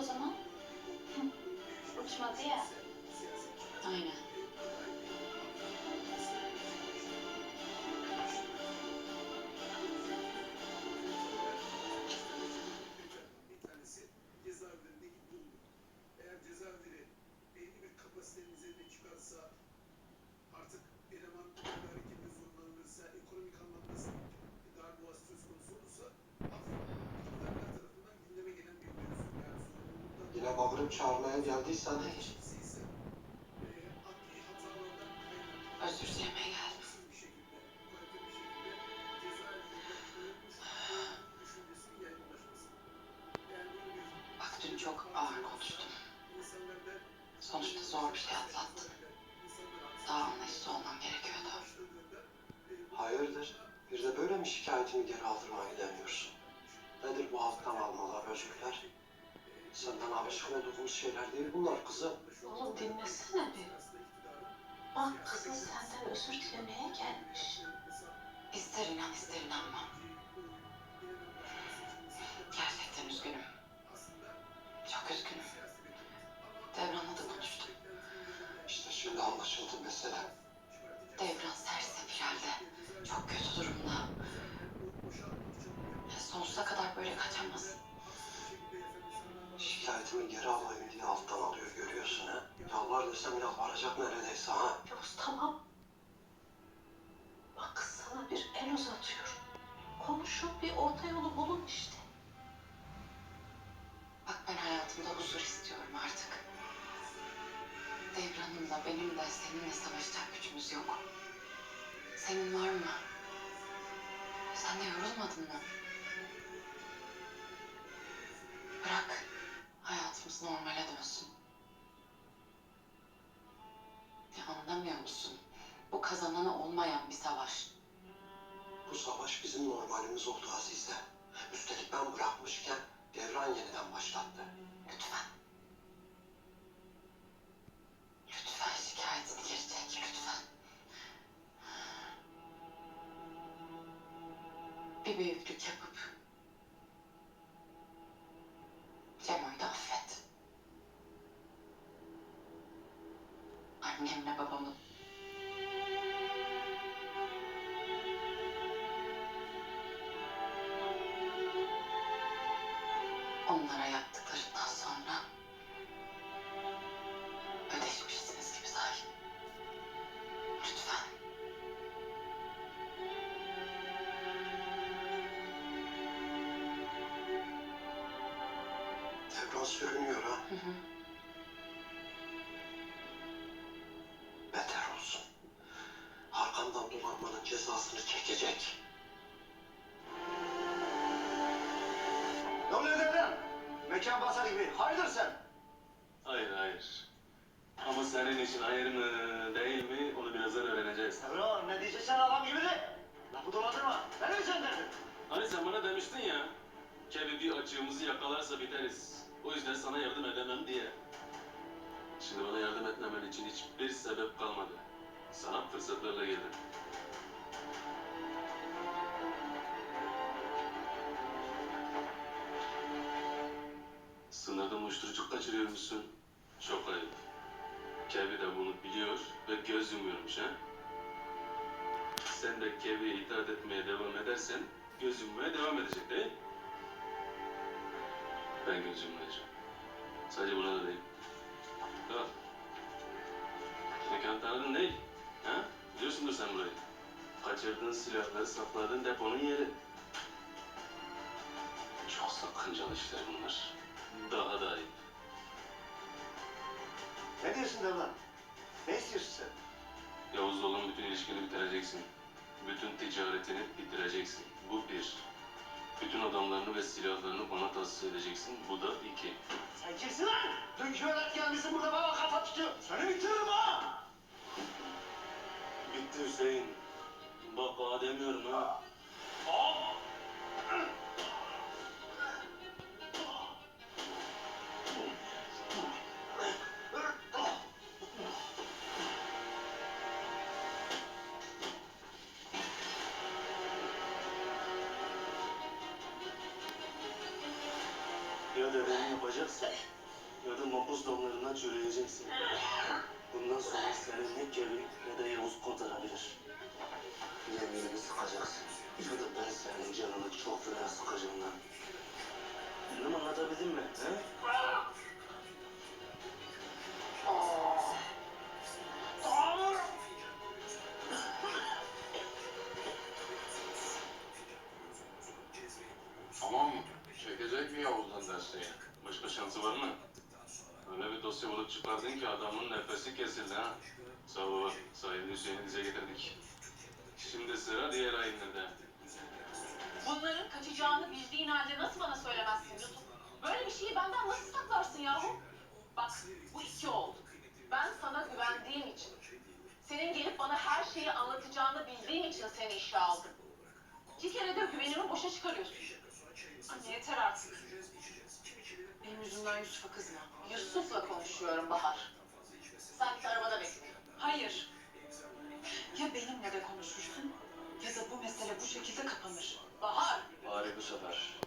o zaman? Uçmadı ya. Aynen. Cezaevlerinde bulundu. Eğer cezaevleri belli bir kapasitenin üzerine çıkarsa bağırıp çağırmaya geldiysen Hayır. Özür dilemeye geldim. Bak dün çok ağır konuştum. Sonuçta zor bir şey atlattın. Daha anlayışlı olmam gerekiyordu. hayırdır? Bir de böyle mi şikayetimi geri aldırmaya deniyorsun? Nedir bu alttan almalar, özürler? Senden alışık olduğumuz şeyler değil bunlar kızım. Oğlum dinlesene bir. Bak kızın senden özür dilemeye gelmiş. İster inan ister inanma. Gerçekten üzgünüm. Çok üzgünüm. Devran'la da konuştum. İşte şimdi anlaşıldı mesele. Devran sersefil halde. Çok kötü durumda. Sonsuza kadar böyle kaçamaz. Şikayetimi geri alayım diye alttan alıyor görüyorsun ha. Yalvar desem yalvaracak neredeyse ha. Yavuz tamam. Bak kız sana bir el uzatıyor. Konuşun bir orta yolu bulun işte. Bak ben hayatımda huzur istiyorum artık. Devran'ın da benim de seninle savaşacak gücümüz yok. Senin var mı? Sen de yorulmadın mı? Bırak. Hayatımız normale dönsün. Ya anlamıyor musun? Bu kazananı olmayan bir savaş. Bu savaş bizim normalimiz oldu Azize. Üstelik ben bırakmışken devran yeniden başlattı. Lütfen. Lütfen şikayetini geri çek lütfen. Bir büyüklük yapıp Annemle babamı onlara yaptıklarından sonra ödeşmişsiniz gibi say. Lütfen. Devran sürünüyor ha. Hı hı. Cezasını çekecek. Ne oluyor dedem? Mekan basar gibi. Hayırdır sen? Hayır hayır. Ama senin için hayır mı değil mi onu birazdan öğreneceğiz. Bro ne diyeceksen adam gibi de. Lafı dolandırma. Ne diyeceksin dedin? Hani sen bana demiştin ya. Kevin bir açığımızı yakalarsa biteriz. O yüzden sana yardım edemem diye. Şimdi bana yardım etmemen için hiçbir sebep kalmadı. Sana fırsatlarla geldim. Uyuşturucu kaçırıyormuşsun. Çok ayıp. Kevi de bunu biliyor ve göz yumuyormuş ha. Sen de Kevi'ye itaat etmeye devam edersen göz yummaya devam edecek değil mi? Ben göz yummayacağım. Sadece buna da değil. Tamam. Mekan tanıdın değil. Ha? Biliyorsundur sen burayı. Kaçırdığın silahları sakladığın deponun yeri. Çok sakıncalı işler bunlar. Daha da ayıp. Ne diyorsun devran? Ne istiyorsun sen? Yavuz'la olan bütün ilişkini bitireceksin. Bütün ticaretini bitireceksin. Bu bir. Bütün adamlarını ve silahlarını bana tahsis edeceksin. Bu da iki. Sen kimsin lan? Dünkü velet gelmişsin burada bana kafa tutuyor. Seni bitiririm ha! Bitti Hüseyin. Bak ağa demiyorum ha. Bebeğini yapacaksın ya da mapus damlarından çürüyeceksin. Bundan sonra seni ne Kevin ne de Yavuz kurtarabilir. Ya birini sıkacaksın ya da ben senin canını çok fena sıkacağım lan. Bilmem anlatabildim mi? He? Çekecek mi Yavuz'dan dersteyi? Başka şansı var mı? Öyle bir dosya bulup çıkardın ki adamın nefesi kesildi ha. Sağ ol. Sayın Hüseyin'i dize getirdik. Şimdi sıra diğer ayinlerde. Bunların kaçacağını bildiğin halde nasıl bana söylemezsin Yusuf? Böyle bir şeyi benden nasıl saklarsın yahu? Bak bu iki oldu. Ben sana güvendiğim için, senin gelip bana her şeyi anlatacağını bildiğim için seni işe aldım. İki kere de güvenimi boşa çıkarıyorsun. Hadi yeter artık. Benim yüzümden Yusuf'a kızma. Yusuf'la konuşuyorum Bahar. Sen de arabada bekle. Hayır. Ya benimle de konuşursun ya da bu mesele bu şekilde kapanır. Bahar. Bari bu sefer.